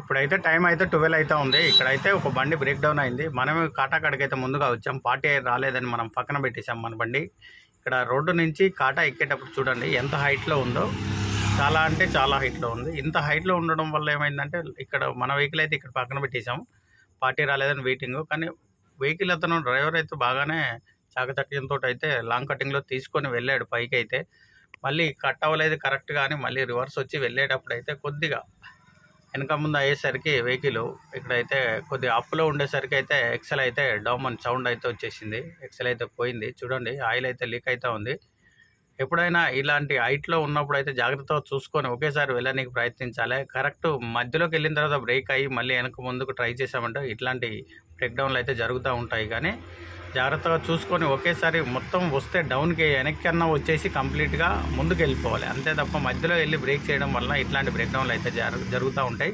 ఇప్పుడైతే టైం అయితే ట్వెల్వ్ అయితే ఉంది. ఇక్కడైతే ఒక బండి బ్రేక్ డౌన్ అయింది. మనమే కాటాకాడికి అయితే ముందుగా వచ్చాం. పార్టీ రాలేదని మనం పక్కన పెట్టేసాం మన బండి. ఇక్కడ రోడ్డు నుంచి కాటా ఎక్కేటప్పుడు చూడండి ఎంత హైట్లో ఉందో. చాలా అంటే చాలా హైట్లో ఉంది. ఇంత హైట్లో ఉండడం వల్ల ఏమైందంటే ఇక్కడ మన వెహికల్ అయితే ఇక్కడ పక్కన పెట్టేశాం. పార్టీ రాలేదని వెయిటింగ్ కానీ వెహికల్ అతను డ్రైవర్ అయితే బాగానే చాకచక్యంతో అయితే లాంగ్ కటింగ్లో తీసుకొని వెళ్ళాడు పైకి అయితే. మళ్ళీ కట్ అవ్వలేదు కరెక్ట్ కానీ మళ్ళీ రివర్స్ వచ్చి వెళ్ళేటప్పుడు అయితే కొద్దిగా వెనక ముందు అయ్యేసరికి వెహికల్ ఇక్కడైతే కొద్దిగా అప్లో ఉండేసరికి అయితే ఎక్సెల్ అయితే డౌమన్ సౌండ్ అయితే వచ్చేసింది. ఎక్సెల్ అయితే పోయింది. చూడండి ఆయిల్ అయితే లీక్ అయితే ఉంది. ఎప్పుడైనా ఇలాంటి హైట్లో ఉన్నప్పుడు అయితే జాగ్రత్తగా చూసుకొని ఒకేసారి వెళ్ళడానికి ప్రయత్నించాలి. కరెక్ట్ మధ్యలోకి వెళ్ళిన తర్వాత బ్రేక్ అయ్యి మళ్ళీ వెనక ముందుకు ట్రై చేసామంటే ఇట్లాంటి బ్రేక్డౌన్లు అయితే జరుగుతూ ఉంటాయి. కానీ జాగ్రత్తగా చూసుకొని ఒకేసారి మొత్తం వస్తే డౌన్కి వెనక్కి అన్న వచ్చేసి కంప్లీట్గా ముందుకు వెళ్ళిపోవాలి అంతే తప్ప మధ్యలో వెళ్ళి బ్రేక్ చేయడం వల్ల ఇట్లాంటి బ్రేక్ డౌన్లు అయితే జరుగుతూ ఉంటాయి.